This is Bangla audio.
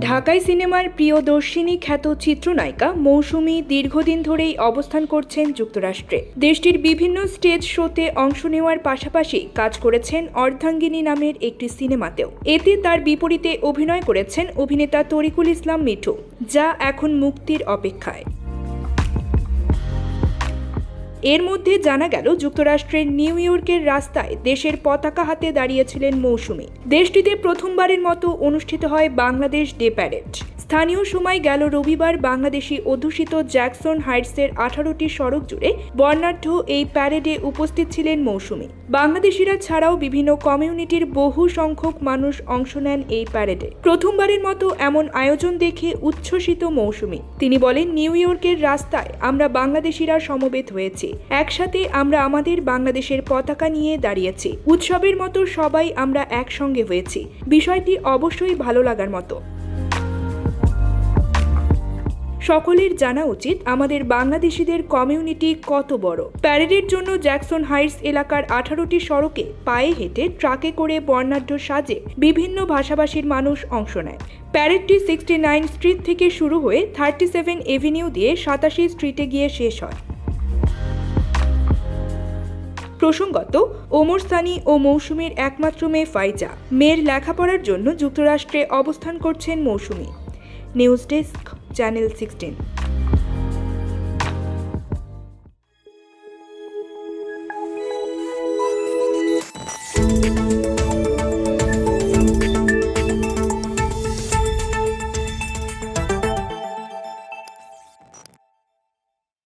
ঢাকাই সিনেমার প্রিয়দর্শিনী খ্যাত চিত্রনায়িকা মৌসুমী দীর্ঘদিন ধরেই অবস্থান করছেন যুক্তরাষ্ট্রে। দেশটির বিভিন্ন স্টেজ শোতে অংশ নেওয়ার পাশাপাশি কাজ করেছেন অর্ধাঙ্গিনী নামের একটি সিনেমাতেও। এতে তার বিপরীতে অভিনয় করেছেন অভিনেতা তরিকুল ইসলাম মিঠু, যা এখন মুক্তির অপেক্ষায়। এর মধ্যে জানা গেল, যুক্তরাষ্ট্রের নিউ ইয়র্কের রাস্তায় দেশের পতাকা হাতে দাঁড়িয়েছিলেন মৌসুমি। দেশটিতে প্রথমবারের মতো অনুষ্ঠিত হয় বাংলাদেশ ডে প্যারেড। স্থানীয় সময় গেল রবিবার বাংলাদেশি অধ্যুষিত জ্যাকসন হাইটসের আঠারোটি সড়ক জুড়ে বর্ণাঢ্য এই প্যারেডে উপস্থিত ছিলেন মৌসুমি। বাংলাদেশিরা ছাড়াও বিভিন্ন কমিউনিটির বহু সংখ্যক মানুষ অংশ নেন এই প্যারেডে। প্রথমবারের মতো এমন আয়োজন দেখে উচ্ছ্বসিত মৌসুমি। তিনি বলেন, নিউ ইয়র্কের রাস্তায় আমরা বাংলাদেশিরা সমবেত হয়েছি। একসাথে আমরা আমাদের বাংলাদেশের পতাকা নিয়ে দাঁড়িয়েছি। উৎসবের মতো সবাই আমরা একসঙ্গে হয়েছি। বিষয়টি অবশ্যই ভালো লাগার মতো। সকলের জানা উচিত আমাদের বাংলাদেশিদের কমিউনিটি কত বড়। প্যারেডের জন্য জ্যাকসন হাইটস এলাকার আঠারোটি সড়কে পায়ে হেঁটে ট্রাকে করে বর্ণাঢ্য সাজে বিভিন্ন ভাষাভাষীর মানুষ অংশ নেয়। প্যারেডটি সিক্সটি নাইন স্ট্রিট থেকে শুরু হয়ে থার্টি সেভেন এভিনিউ দিয়ে সাতাশি স্ট্রিটে গিয়ে শেষ হয়। প্রসঙ্গত, ওমর সানি ও মৌসুমীর একমাত্র মেয়ে ফাইজা। মেয়ের লেখাপড়ার জন্য যুক্তরাষ্ট্রে অবস্থান করছেন Mousumi. News desk, channel sixteen.